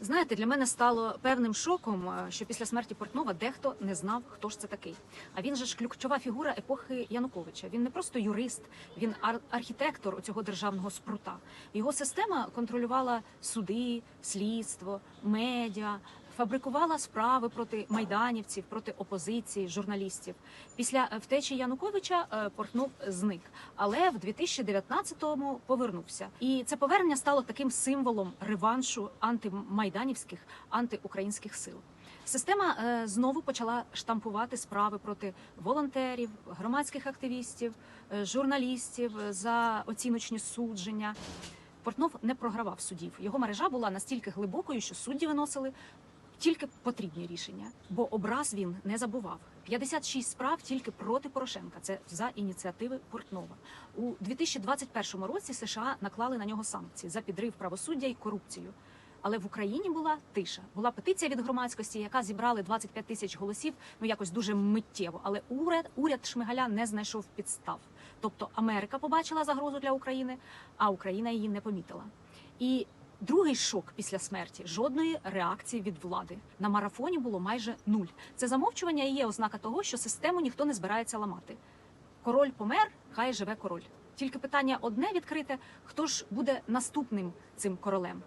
Знаєте, для мене стало певним шоком, е, що після смерті Портнова дехто не знав, хто ж це такий. А він же ж ключова фігура епохи Януковича. Він не просто юрист, він ар- архітектор цього державного спрута. Його система контролювала суди, слідство, медіа. Фабрикувала справи проти майданівців, проти опозиції, журналістів. Після е, втечі Януковича е, Портнов зник, але в 2019-му повернувся. І це повернення стало таким символом реваншу антимайданівських, антиукраїнських сил. Система е, знову почала штампувати справи проти волонтерів, громадських активістів, журналістів за оціночні судження. Портнов не програвав судів. Його мережа була настільки глибокою, що судді виносили тільки потрібні рішення, бо образ він не забував. 56 справ тільки проти Порошенка. Це за ініціативи Портнова. У 2021 році США наклали на нього санкції за підрив правосуддя і корупцію. Але в Україні була тиша. Була петиція від громадськості, яка зібрали 25 тисяч голосів. Ну якось дуже миттєво. Але уряд уряд Шмигаля не знайшов підстав. Тобто Америка побачила загрозу для України, а Україна її не помітила. І Другий шок після смерті жодної реакції від влади на марафоні було майже нуль. Це замовчування і є ознака того, що систему ніхто не збирається ламати. Король помер, хай живе король. Тільки питання одне відкрите: хто ж буде наступним цим королем?